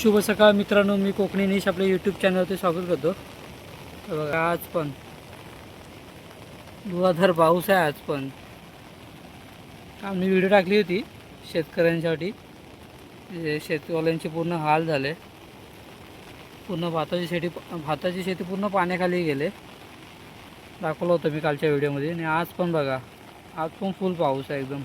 शुभ सकाळ मित्रांनो मी कोकणी निश आपल्या यूट्यूब चॅनलवरती स्वागत करतो. तर बघा आज पण धुवाधार पाऊस आहे आज पण. आम्ही व्हिडिओ टाकली होती शेतकऱ्यांसाठी. जे शेतवाल्यांचे पूर्ण हाल झाले. पूर्ण भाताची शेती भाताची शेती पूर्ण पाण्याखाली गेले. दाखवलं होतं मी कालच्या व्हिडिओमध्ये आणि आज पण बघा आज पण फुल पाऊस आहे एकदम.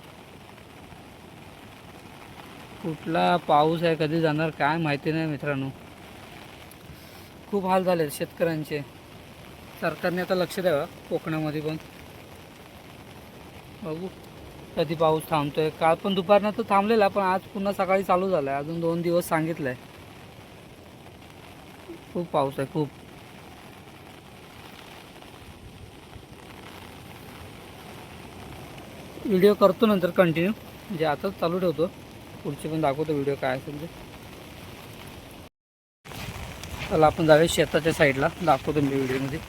कुठला पाऊस आहे कधी जाणार काय माहिती नाही मित्रांनो. खूप हाल झाले शेतकऱ्यांचे. सरकारने आता लक्ष द्यावं कोकणामध्ये पण. बघू कधी पाऊस थांबतोय. काल पण दुपारनं तर थांबलेला पण आज पुन्हा सकाळी चालू झाला आहे अजून दोन दिवस सांगितलं आहे खूप पाऊस आहे खूप. व्हिडिओ करतो नंतर कंटिन्यू. म्हणजे आताच चालू ठेवतो. पुढचे पण दाखवतो व्हिडिओ काय असेल ते. चला आपण जाऊया शेताच्या साईडला. दाखवतो मी व्हिडिओमध्ये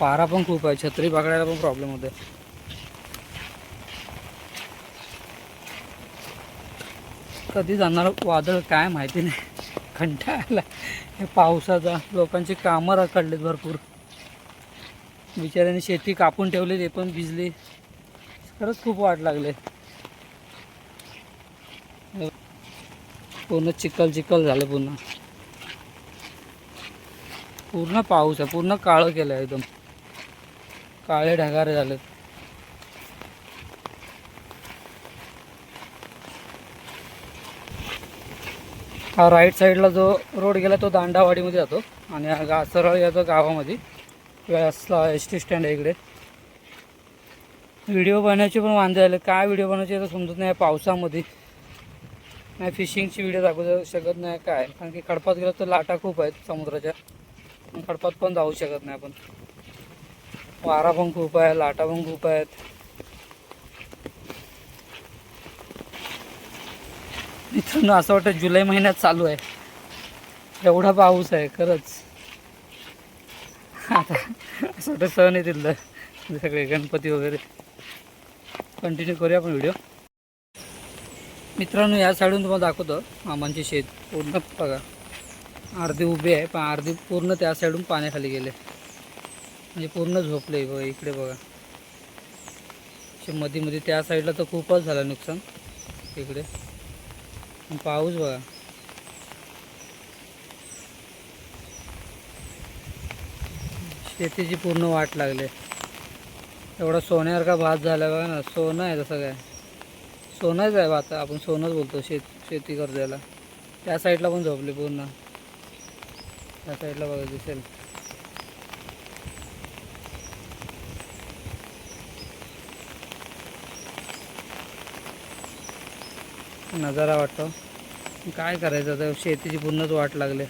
पारा पण खूप आहे. छत्री पकडायला पण प्रॉब्लेम होते कधी जाणार वादळ काय माहिती नाही. कंटाळा हे पावसाचा लोकांची कामं रखडलेत भरपूर. बिचाऱ्याने शेती कापून ठेवली ते पण भिजली. खरंच खूप वाट लागले. पूर्ण चिखल चिखल झालं पूर्ण. पूर्ण पाऊस आहे पूर्ण काळं केलं आहे एकदम. काळे ढगारे झालेत. हा राईट साईडला जो रोड गेला तो दांडावाडीमध्ये जातो. आणि हा गा सरळ येतो गावामध्ये व्यासला एस टी स्टँड आहे इकडे. व्हिडिओ बनवायचे पण वांदे आले काय व्हिडिओ बनवायचे तर समजत नाही पावसामध्ये. नाही फिशिंगची व्हिडिओ दाखवू शकत नाही काय? कारण की खडपात गेलो तर लाटा खूप आहेत समुद्राच्या. पण खडपात पण जाऊ शकत नाही आपण. वारा पण खूप आहे लाटा पण खूप आहेत. मित्रांनो असं वाटतं जुलै महिन्यात चालू आहे. एवढा पाऊस आहे खरंच. आता असं वाटतं सण येतील सगळे गणपती वगैरे. कंटिन्यू करूया आपण व्हिडिओ मित्रांनो या साईडून तुम्हाला दाखवतो. मामांचे शेत पूर्ण. बघा. अर्धे उभे आहे पण अर्धे पूर्ण त्या साईडून पाण्याखाली गेले. म्हणजे पूर्ण झोपले बघा इकडे बघा. मध्ये मध्ये त्या साईडला तर खूपच झालं नुकसान. इकडे. पाऊस बघा. शेतीची पूर्ण वाट लागले. एवढा सोन्यासारखा भात झाला बघा ना. सोनं आहे तसं काय. सोनंच आहे आता. आपण सोनंच बोलतो शेत शेती कर्जाला. त्या साईडला पण झोपले पूर्ण. त्या साईडला बघा दिसेल. नजारा वाटतो. काय करायचं आता? शेतीची पूर्णच वाट लागले.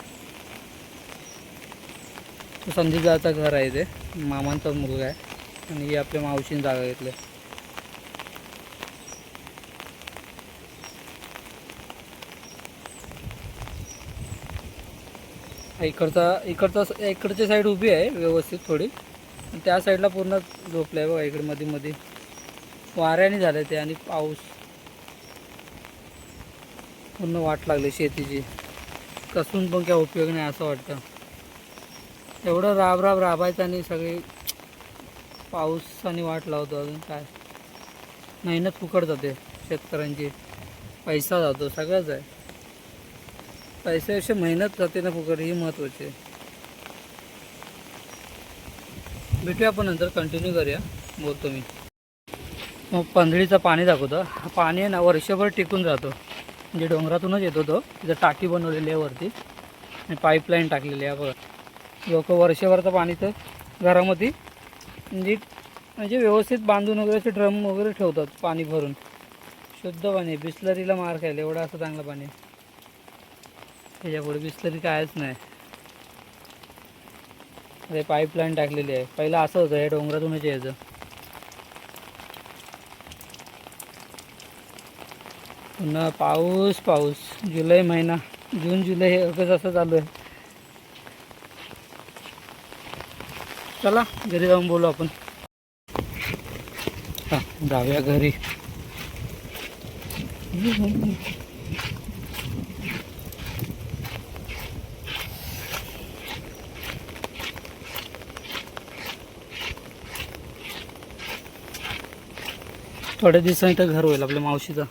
संदीप जाता घर आहे ते. मामांचा मुलगा आहे. आणि ही आपल्या मावशीने जागा घेतल्या इकडचा इकडचा इकडची साईड उभी आहे व्यवस्थित थोडी. त्या साईडला पूर्ण झोपलं आहे बघा इकडे मध्ये मध्ये वाऱ्याने झालं ते आणि पाऊस. पूर्ण वाट लागली शेतीची. कसून पण काय उपयोग नाही असं वाटतं. एवढं राब राब राबायचं आणि सगळी पाऊसाने वाट लावतो अजून काय. मेहनत फुकट जाते शेतकऱ्यांची. पैसा जातो सगळंच आहे. पैशापेक्षा मेहनत जाते ना फुकट ही महत्त्वाची आहे. भेटूया आपण नंतर कंटिन्यू करूया. बोलतो मी. मग पंधळीचं पाणी दाखवतो. हा पाणी आहे ना वर्षभर टिकून राहतो. म्हणजे डोंगरातूनच येतो तो तिथं टाकी बनवलेली आहे वरती. आणि पाईपलाईन टाकलेली आहे बघा. लोक वर्षभरचं पाणी तर घरामध्ये म्हणजे म्हणजे व्यवस्थित बांधून वगैरे असे ड्रम वगैरे ठेवतात पाणी भरून. शुद्ध पाणी बिस्लरीला मार खायला एवढं असं चांगलं पाणी त्याच्यापुढे बिस्लरी कायच नाही. अरे पाईपलाईन टाकलेली आहे. पहिलं असं होतं हे डोंगरातूनच यायचं. पुन्हा पाऊस पाऊस. जुलै महिना. जून जुलै हे ऑगस्ट असं चालू आहे. चला घरी जाऊन बोलू आपण. हां जाऊया घरी. थोड्या दिवसांनी तर घर होईल आपल्या मावशीचं.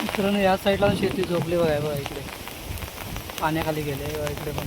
मित्रांनो या साईडला शेती झोपली बघा हे बघा इकडे. पाण्याखाली गेले इकडे पण.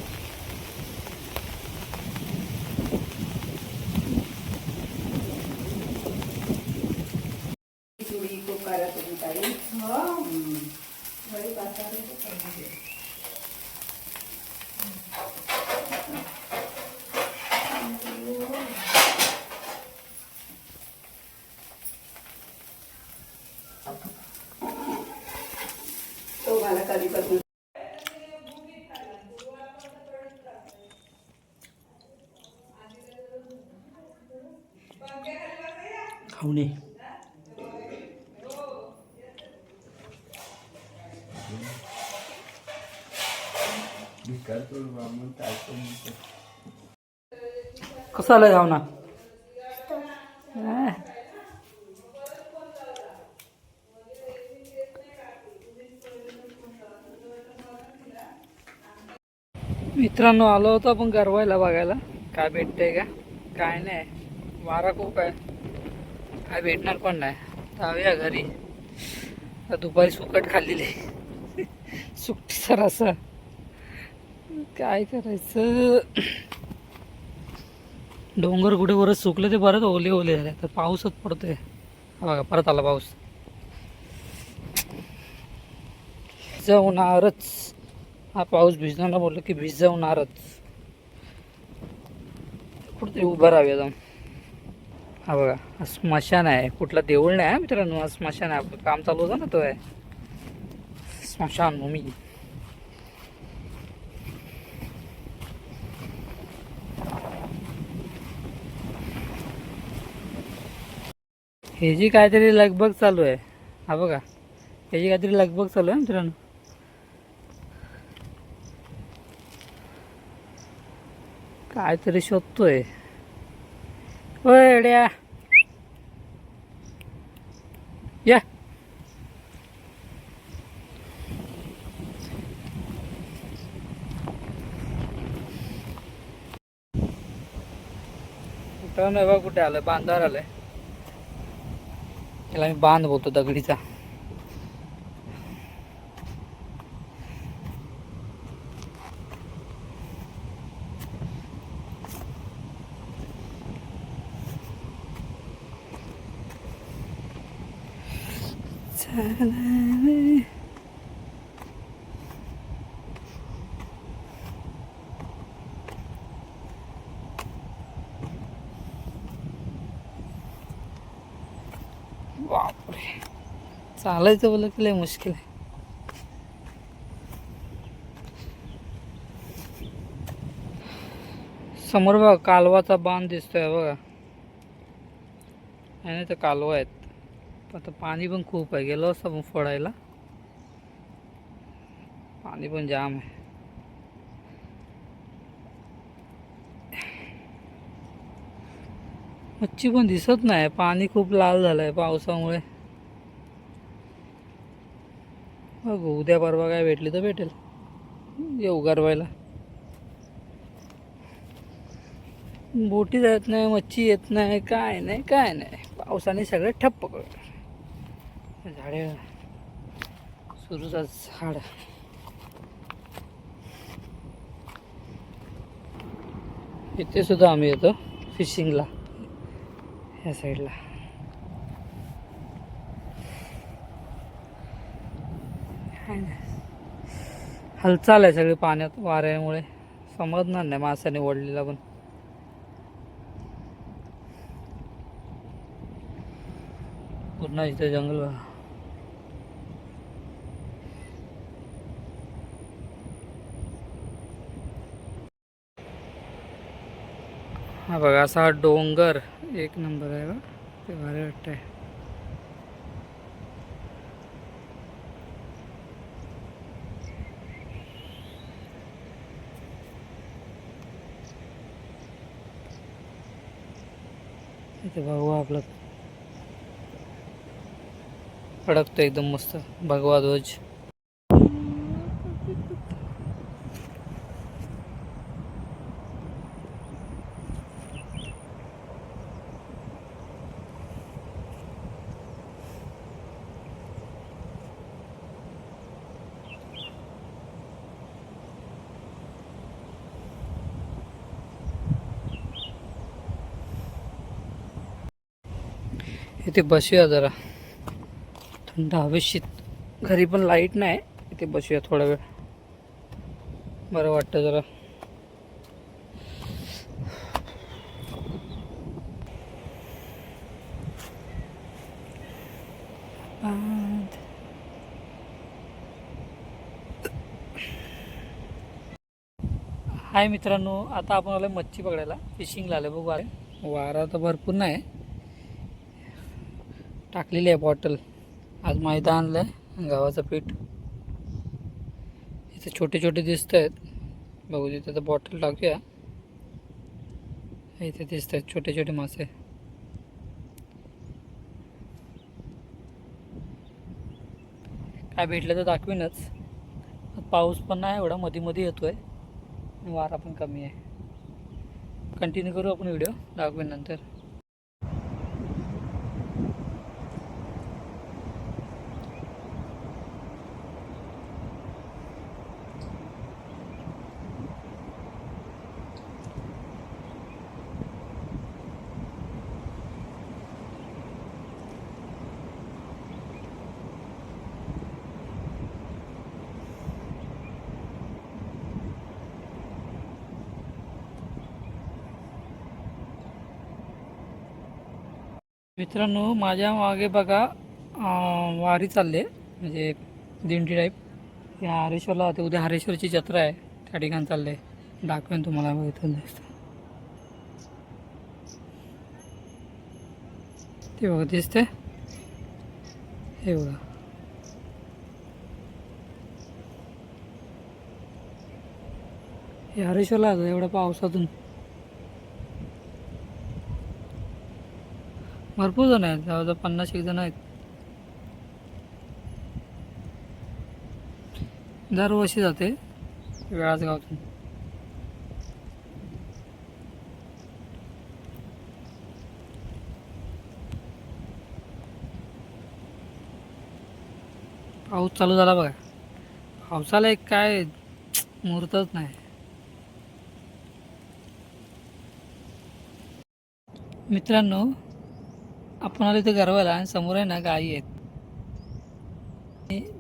खावणे कसं आलं घावना मित्रांनो आलो होतो आपण गरवायला बघायला. काय भेटतंय का? काय नाही. वारा खूप आहे. काय भेटणार पण नाही. जाऊया घरी. दुपारी सुकट खाल्लेली. सुकटी सर असं काय करायचं? डोंगर कुठे वरच सुकलं ते परत ओले ओले झाले. तर पाऊसच पडतोय. बघा परत आला पाऊस. जाऊनारच हा पाऊस भिजणार बोललो की भिज कुठे कुठतरी उभं राहूया जाऊन हा बघा स्मशान आहे. कुठला देऊळ नाही आहे मित्रांनो स्मशान आहे. आपलं काम चालू होतं ना तो. आहे स्मशान भूमी. हे जी काहीतरी लगबग चालू आहे. हा बघा ह्याची काहीतरी लगबग चालू आहे मित्रांनो. काहीतरी शोधतोय. वेड्या. एड्या या. कुठं नव्हा कुठे आलं बांधावर आलंय. त्याला मी बांध बोलतो दगडीचा. बापरे चालायचं बोल की लय मुश्किल आहे. समोर बघा कालवाचा बांध दिसतोय बघा. आणि तर कालवा आहेत. आता पाणी पण खूप आहे. गेलो असं आपण फोडायला. पाणी पण जाम आहे. मच्छी पण दिसत नाही. पाणी खूप लाल झालंय पावसामुळे. बघू उद्या परवा काय भेटली तर भेटेल. येऊ गरवायला. बोटी जात नाही मच्छी येत नाही काय नाही काय नाही. पावसाने सगळं ठप्प करू झाडे सुरूचा झाड. इथे सुद्धा आम्ही येतो फिशिंगला ह्या साईडला. हालचाल आहे सगळी पाण्यात वाऱ्यामुळे. समजणार नाही माशाने ओढलेला पण. पूर्ण इथे जंगल हा बघा असा हा डोंगर एक नंबर आहे बा ते भारी वाटतं आहे इथे भगवा आपला अडकतो एकदम मस्त. भगवा ध्वज. इथे बसूया जरा. थंड हवेशीत घरी पण लाइट नाही. इथे बसूया थोडा वेळ. बरं वाटतं जरा. हाय मित्रांनो आता आपण आलो मच्छी पकडायला. फिशिंगला आलं बघू अरे वारा तर भरपूर नाही. टाकलेली आहे बॉटल. आज मैदा आणलं आहे गव्हाचं पीठ. इथे छोटे छोटे दिसत आहेत बघू तिथे तर बॉटल टाकूया. इथे दिसत आहेत छोटे छोटे मासे. काय भेटलं तर दाखवीनच. पाऊस पण नाही एवढा मध्ये मध्ये येतोय. वारा पण कमी आहे. कंटिन्यू करू आपण व्हिडिओ दाखवीन नंतर. मित्रांनो माझ्या मागे बघा वारी चालले म्हणजे दिंडी टाईप या हरेश्वरला होते. उद्या हरेश्वरची जत्रा आहे. त्या ठिकाणी चालले दाखवेन तुम्हाला इथून दिसतं. ते बघा दिसते हे बघा. हे हरेश्वरला होतं एवढ्या पावसातून. भरपूर जण आहेत. जवळजवळ पन्नास एक जण आहेत. दरवर्षी जाते वेळाच गावातून पाऊस चालू झाला बघा. पावसाला एक काय मुहूर्तच नाही. मित्रांनो आपण आलो इथे गरवायला आणि समोर आहे ना गायी आहेत.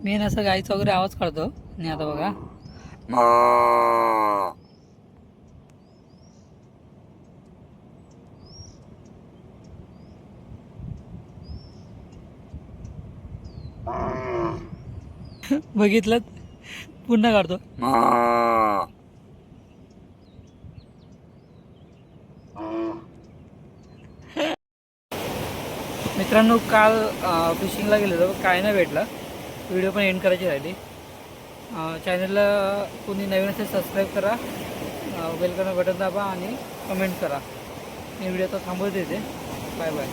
मेन असा गाईचा वगैरे आवाज काढतो. आणि आता बघा. बघितलं? पुन्हा काढतो. मित्रांनो काल फिशिंगला गेलेलो. काय नाही भेटला. व्हिडिओ पण एंड करायची राहिली. चॅनलला कोणी नवीन असेल सबस्क्राईब करा. वेलकम बटन दाबा आणि कमेंट करा. मी व्हिडिओ तर थांबवत येते. Bye bye